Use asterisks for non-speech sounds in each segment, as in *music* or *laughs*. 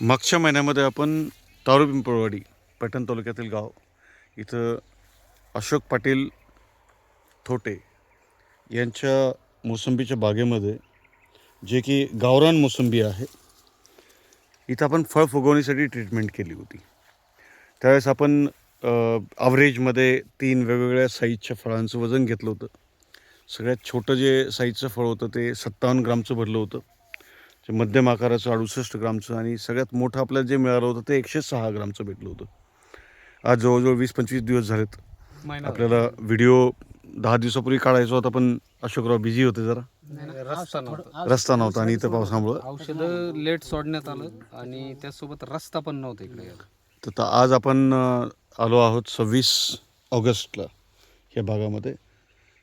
मागच्या महिन्यामध्ये आपण तारू पिंपळवाडी पैठण तालुक्यातील गाव इथं अशोक पाटील थोटे यांच्या मोसंबीच्या बागेमध्ये जे की गावरान मोसंबी आहे इथं आपण फळ फुगवण्यासाठी ट्रीटमेंट केली होती. त्यावेळेस आपण ॲव्हरेजमध्ये तीन वेगवेगळ्या साईजच्या फळांचं वजन घेतलं होतं. सगळ्यात छोटं जे साईजचं फळ होतं ते सत्तावन्न ग्रामचं भरलं होतं. जे मध्यम आकाराचं अडुसष्ट ग्रामचं आणि सगळ्यात मोठं आपल्याला जे मिळालं होतं ते एकशे सहा ग्रामचं भेटलं होतं. आज जवळजवळ वीस पंचवीस दिवस झालेत. आपल्याला व्हिडिओ दहा दिवसापूर्वी काढायचा होता पण अशोकराव बिझी होते जरा. रस्ता नव्हता. रस्ता नव्हता आणि इथं पावसामुळं. औषधं लेट सोडण्यात आलं आणि त्यासोबत रस्ता पण नव्हता इकडे तर आज आपण आलो आहोत सव्वीस ऑगस्टला या भागामध्ये.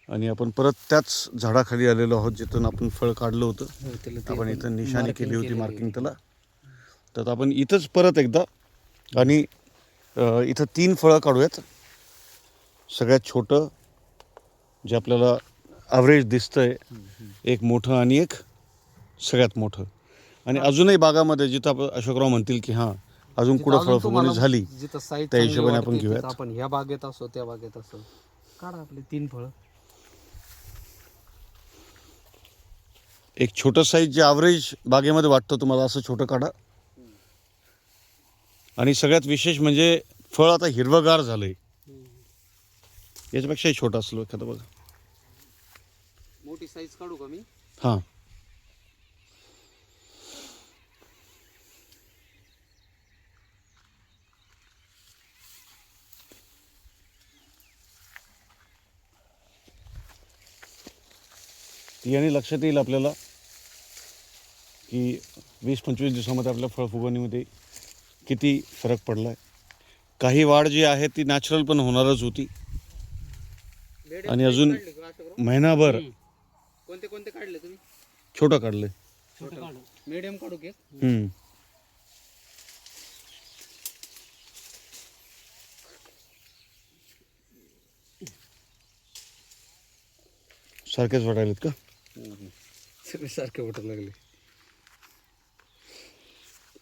आणि आपण परत त्याच झाडाखाली आलेलो आहोत जिथून आपण फळ काढलं होतं. आपण इथं निशाणी केली होती मार्किंग त्याला. तर आपण इथंच परत एकदा आणि इथं तीन फळं काढूयात. सगळ्यात छोटं जे आपल्याला ॲव्हरेज दिसतंय एक मोठं आणि एक सगळ्यात मोठं. आणि अजूनही बागामध्ये जिथं आपण अशोकराव म्हणतील की हां अजून कुठं फळ फुगवणी झाली त्या हिशोबाने आपण घेऊयात. आपण ह्या बागेत असो त्या बागेत असो. काढा आपले तीन फळ. एक छोटं साईज जे ॲव्हरेज बागेमध्ये वाटतं तुम्हाला असं छोटं काढा. आणि सगळ्यात विशेष म्हणजे फळ आता हिरवंगार झालंय. याच्यापेक्षाही छोटं असलं एखादं बघा. मोठी साईज काढू का मी? हां. याने लक्षात येईल आपल्याला. की वीस पंचवीस दिवसामध्ये आपल्या फळ फुगवणीमध्ये किती फरक पडला आहे काही वाढ जी आहे ती नॅचरल पण होणारच होती. आणि अजून महिनाभर. कोणते कोणते काढले तुम्ही? छोटं काढलंय. मीडियम काढू की हम्म. सारखेच वाटायलेत का? सगळे सारखे वाटू लागले.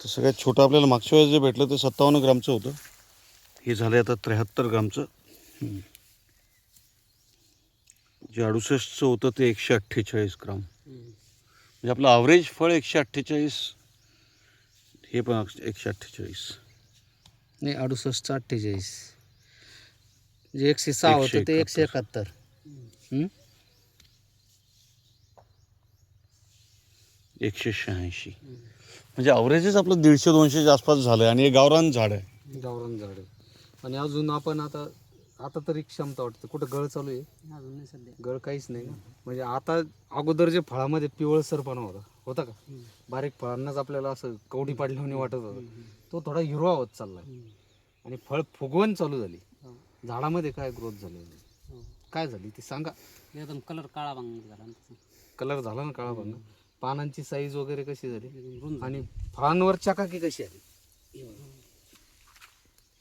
तर सगळ्यात छोटं आपल्याला मागच्या वेळेस जे भेटलं ते सत्तावन्न ग्रामचं होतं. हे झालं आता त्र्याहत्तर ग्रामचं. जे अडुसष्टचं होतं ते एकशे अठ्ठेचाळीस ग्राम. म्हणजे आपलं ॲव्हरेज फळ एकशे अठ्ठेचाळीस हे पण एकशे अठ्ठेचाळीस. नाही अडुसष्ट अठ्ठेचाळीस. जे एकशे सहा होतं ते एकशे एकाहत्तर? एकशे शहाऐंशी. म्हणजे अवरेजच आपलं दीडशे दोनशेच्या आसपास झालं आहे आणि हे गावरान झाड आहे. गावरान झाड आहे. आणि अजून आपण आता आता तरी क्षमता वाटते. कुठं गळ चालू आहे? अजून नाही सध्या. गळ काहीच नाही ना? म्हणजे आता अगोदर जे फळामध्ये पिवळसरपणा होता होता का? बारीक फळांनाच आपल्याला असं कवडी पाडल्याने वाटत होता. तो थोडा हिरवा होत चाललाय. आणि फळ फुगवण चालू झाली. झाडामध्ये काय ग्रोथ झाली? काय झाली ती सांगा. एकदम कलर काळा भांग झाला ना त्याचा. कलर झाला ना काळा बघ पानांची साईज वगैरे कशी झाली? आणि फळांवर चकाकी कशी आली?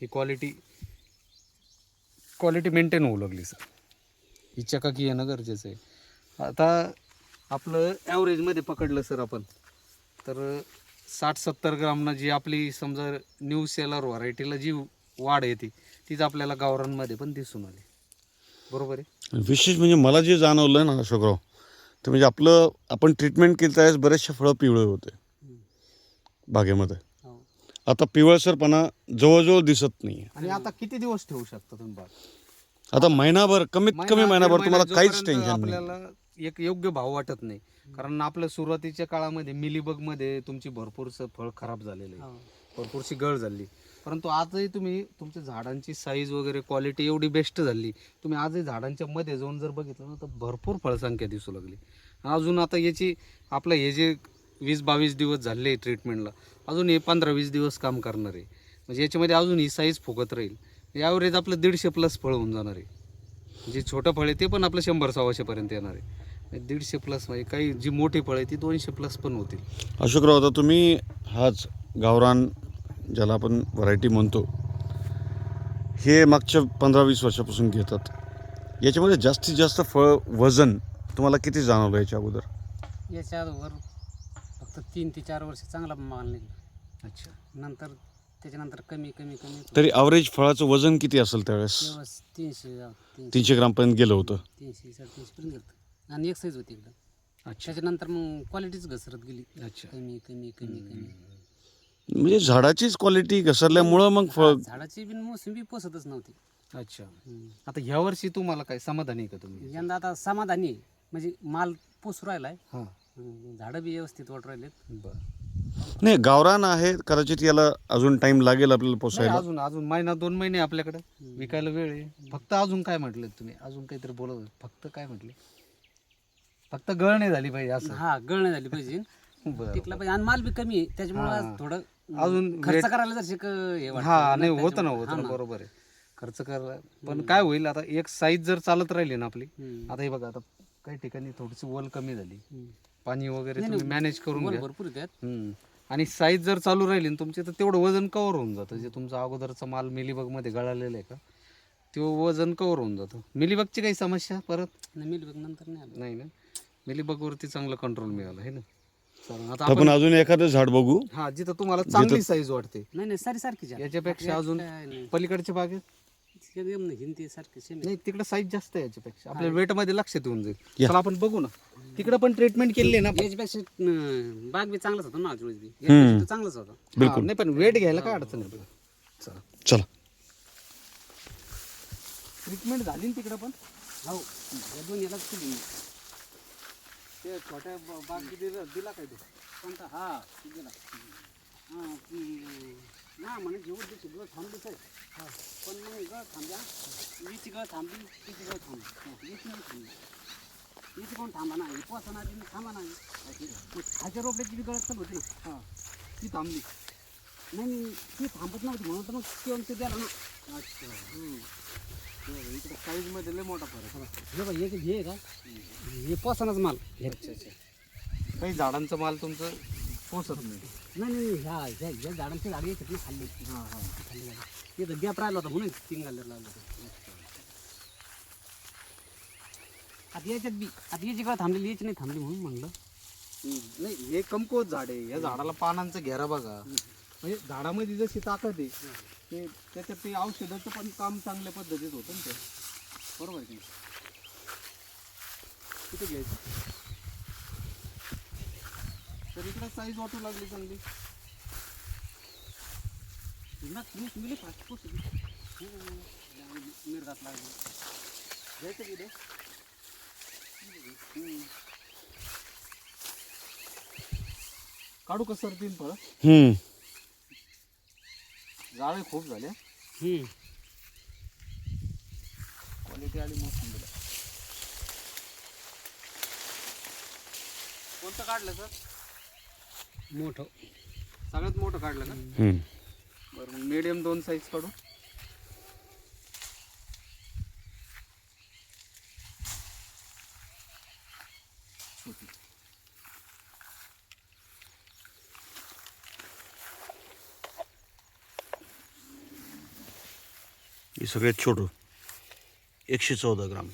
ही क्वालिटी क्वालिटी मेंटेन होऊ लागली सर ही चकाकी येणं गरजेचं आहे. आता आपलं ॲव्हरेजमध्ये पकडलं सर आपण. तर साठ सत्तर ग्रामनं जी आपली समजा न्यू सेलर व्हरायटीला जी वाढ येते तीच आपल्याला गावरांमध्ये पण दिसून आली. बरोबर आहे? विशेष म्हणजे मला जे जाणवलं ना अशोकराव ते म्हणजे आपलं आपण ट्रीटमेंट केली त्यावेळेस बरेचसे फळं पिवळे होते. बागेमध्ये. हो. आता पिवळसरपणा जवळजवळ दिसत नाही आणि आता किती दिवस ठेवू शकता तुम्ही बाग? आता महिनाभर कमीत कमी महिना- महिनाभर तुम्हाला काहीच टेन्शन नाही. आपल्याला एक योग्य भाव वाटत नाही. कारण आपल्या सुरुवातीच्या काळामध्ये मिलीबगमध्ये तुमची भरपूरसं फळ खराब झालेलं आहे. हो. भरपूरशी गळ झाली. परंतु आजही तुम्ही तुमच्या झाडांची साईज वगैरे क्वालिटी एवढी बेस्ट झाली. तुम्ही आजही झाडांच्या मध्ये जाऊन जर बघितलं ना तर भरपूर फळसंख्या दिसू लागली. अजून आता याची आपलं हे जे वीस बावीस दिवस झाले ट्रीटमेंटला अजून हे पंधरा वीस दिवस काम करणार आहे. म्हणजे याच्यामध्ये अजून ही साईज फुगत राहील. यावरेज आपलं दीडशे प्लस फळ होऊन जाणार आहे. जे छोटं फळ आहे ते पण आपलं शंभर सव्वाशेपर्यंत येणार आहे. दीडशे प्लस म्हणजे काही जी मोठी फळ आहे ती दोनशे प्लस पण होतील. अशोकराव आता तुम्ही हाच गावरान ज्याला आपण व्हरायटी म्हणतो हे मागच्या पंधरा वीस वर्षापासून घेतात. याच्यामध्ये जास्तीत जास्त फळ वजन तुम्हाला किती जाणवलं याच्या अगोदर? याच्या अगोदर फक्त तीन ते चार वर्ष चांगला माल निघाला. अच्छा. नंतर त्याच्यानंतर कमी कमी कमी. तरी ॲव्हरेज फळाचं वजन किती असेल त्यावेळेस? तीनशे तीनशे तीनशे ग्रामपर्यंत गेलं होतं. तीनशे साडेतीनशे पर्यंत गेलं आणि एक साईज होती एकदम. अच्छा. त्याच्यानंतर मग क्वालिटीच घसरत गेली. अच्छा. कमी कमी कमी कमी. म्हणजे झाडाचीच क्वालिटी घसरल्यामुळं मग फळ झाडाची बिन मोसंबी पोसतच नव्हती. अच्छा. आता ह्या वर्षी तुम्हाला काय समाधानी आहे का तुम्ही? यंदा आता समाधानी आहे. म्हणजे माल पोसू राहिलाय. हां. हम्म, झाडं बी व्यवस्थित वाट राहिलेत. बरं. नाही गावरान आहे कदाचित याला अजून टाइम लागेल आपल्याला नाही, पोसायला. अजून अजून महिना दोन महिने आपल्याकडे. विकायला वेळ आहे. फक्त अजून काय म्हटलं तुम्ही? अजून काहीतरी बोलत होते. फक्त काय म्हटले? फक्त गळ नाही झाली पाहिजे असं. हा गळ नाही झाली पाहिजे. *laughs* बरं टिकला पाहिजे. आणि माल बी कमी आहे. त्याच्यामुळे हा. थोडं अजून खर्च करायला जर शिक हे वाटतं. हा नाही होतं ना होतं ना. बरोबर आहे खर्च करा पण काय होईल आता एक साईज जर चालत राहिली ना आपली हम्म. आता हे बघा आता काही ठिकाणी थोडीशी वल कमी झाली हम्म. पाणी वगैरे तुम्ही मॅनेज करून घ्या भरपूर आहेत त्यात. हम्म. आणि साईज जर चालू राहिली ना तुमची तर तेवढं वजन कव्हर होऊन जातं जे तुमचा अगोदरचा माल मिलीबगमध्ये गळालेला आहे का ते वजन कव्हर होऊन जातं मिलीबगची काही समस्या परत नाही मिल बघ नंतर नाही आलं नाही ना मिलीबग वरती चांगलं कंट्रोल मिळालं आहे ना चालेल आता आपण आपण अजून एखादं झाड बघू. हा जिथं तुम्हाला चांगली साईज वाटते. नाही नाही सारी सारखीच आहे. याच्यापेक्षा अजून काय नाही. पलीकडच्या बागेत एकदम नाही, हिंदी सारखी सेम नाही तिकडे साईज जास्त आहे याच्यापेक्षा. आपल्या वेटमध्ये लक्षात येऊन जाईल. या. चला आपण बघू ना. तिकडे पण ट्रीटमेंट केली आहे ना याच्यापेक्षा अं, बाग बी चांगलाच होता ना अजून बी. हम्म. याच्यापेक्षा तो चांगलाच होता. बिलकुल. नाही पण वेट घ्यायला काय अडचण आहे? चला. चला. ट्रीटमेंट झाली ना तिकडे पण? हो या दोन यालाच केली मी. ते छोट्या बाग दिला दिला काय कोणता? हा ते गेला हा हम्म. ना म्हणे जेवढ दिवशी गळ थांबलीच आहे हा. पण मग गळ थांबल्या वीची गळ थांबली तिची गळ थांबली? वीची नाही थांबली. वीची कोण थांबा ना ही पोसा ना तिने थांबा ना मग खायच्या रोपड्याची बी गळत चालू होती. ना हा. ती थांबली. नाही नाही ती थांबत नव्हती म्हणून तर मग ते द्याला ना. अच्छा. इकडे लय मोठा फरक. हे बघ हे हे आहे का? हे पोसानाच माल. हे अच्छा अच्छा. काही झाडांचं माल तुमचं पोचत नाही. नाही नाही ह्या ह्या ह्या झाडांची झाडी येतात ना खाल्ली. हां हां. खाल्ली झाडी इथं गॅप राहिला होता म्हणून तीन गाल्लेर लावलं होतं. आता याच्यात बी आता याची का थांबलेली याची नाही थांबली म्हणून म्हणलं. नाही हे कमकुवत झाड आहे. या झाडाला पानांचा घेरा बघा. म्हणजे झाडामध्ये जशी ताकद आहे ते त्याच्यात ते औषधाचं पण काम चांगल्या पद्धतीत होतं ना ते. बरोबर आहे की नाही? घ्यायचं? तर इकडे साईज वाटू लागली चांगली. ना तुम्ही तुम्ही फास्ट पोस्ट मिरगात लागली. घ्यायचं की काढू का सर तीन फळं? हम्म. जाळे खूप झाल्या क्वालिटी आली मस्त कोणतं काढलं सर? मोठं. सगळ्यात मोठं काढलं का? हम्म. बरं मग मीडियम दोन साईज काढू छोटी हे सगळ्यात छोटं. एकशे चौदा ग्राम.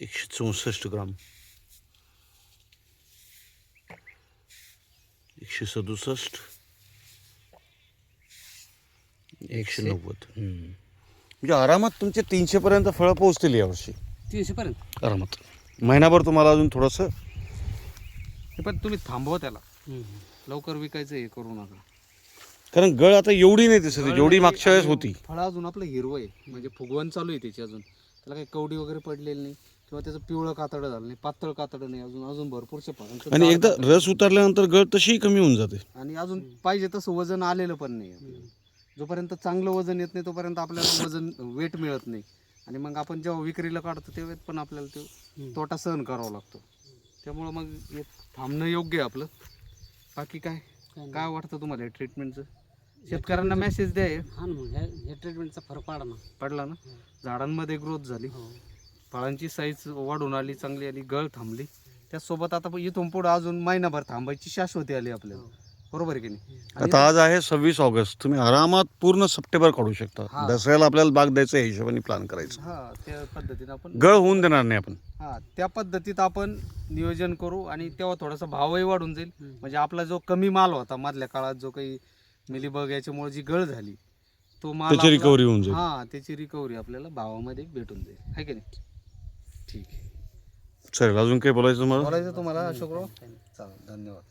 एकशे चौसष्ट ग्राम. एकशे सदुसष्ट एकशे नव्वद म्हणजे आरामात तुमचे तीनशे पर्यंत फळं पोहोचतील यावर्षी तीनशे पर्यंत आरामात. महिनाभर तुम्हाला अजून थोडंसं. हे पण तुम्ही थांबवा त्याला. लवकर विकायचं हे करू नका. कारण गळ आता एवढी नाही दिसत जेवढी मागच्या वेळेस होती. फळ अजून आपलं हिरवं आहे. म्हणजे फुगवण चालू आहे त्याची अजून. त्याला काही कवडी वगैरे पडलेली नाही किंवा त्याचं पिवळं कातडं झालं नाही पातळ कातडं नाही अजून अजून भरपूरशे फळांचं आणि एकदा. रस उतरल्यानंतर गळ तशीही कमी होऊन जाते. आणि अजून पाहिजे तसं वजन आलेलं पण नाही. जोपर्यंत चांगलं वजन येत नाही तोपर्यंत आपल्याला वजन वेट मिळत नाही. आणि मग आपण जेव्हा विक्रीला काढतो तेव्हा पण आपल्याला तो तोटा सहन करावा लागतो. त्यामुळं मग थांबणं योग्य आहे आपलं. बाकी काय? काय वाटतं तुम्हाला ट्रीटमेंटचं शेतकऱ्यांना मेसेज द्या हे. हा ना मग ह्या ह्या ट्रीटमेंटचा फरक पडला ना. पडला ना? झाडांमध्ये ग्रोथ झाली. हो. फळांची साईज वाढून आली चांगली आली गळ थांबली. त्याचसोबत आता इथून पुढं अजून महिनाभर थांबायची शाश्वती आली आपल्याला. बरोबर आहे की नाही? आणि आता आज आहे सव्वीस ऑगस्ट. तुम्ही आरामात पूर्ण सप्टेंबर काढू शकता. हा. दसऱ्याला आपल्याला बाग द्यायचा हिशोबाने प्लॅन करायचं. हा त्या पद्धतीने आपण गळ होऊन देणार नाही आपण. हा त्या पद्धतीत आपण नियोजन करू आणि तेव्हा थोडासा भावही वाढून जाईल. म्हणजे आपला जो कमी माल होता मधल्या काळात जो काही मिलीबग याच्यामुळे जी गळ झाली तो माल त्याची recovery होऊन जाईल. हा त्याची रिकव्हरी आपल्याला भावामध्ये भेटून जाईल. आहे की नाही? ठीक आहे. चालेल अजून काही बोलायचं मला बोलायचं तुम्हाला अशोकराव? चालेल धन्यवाद.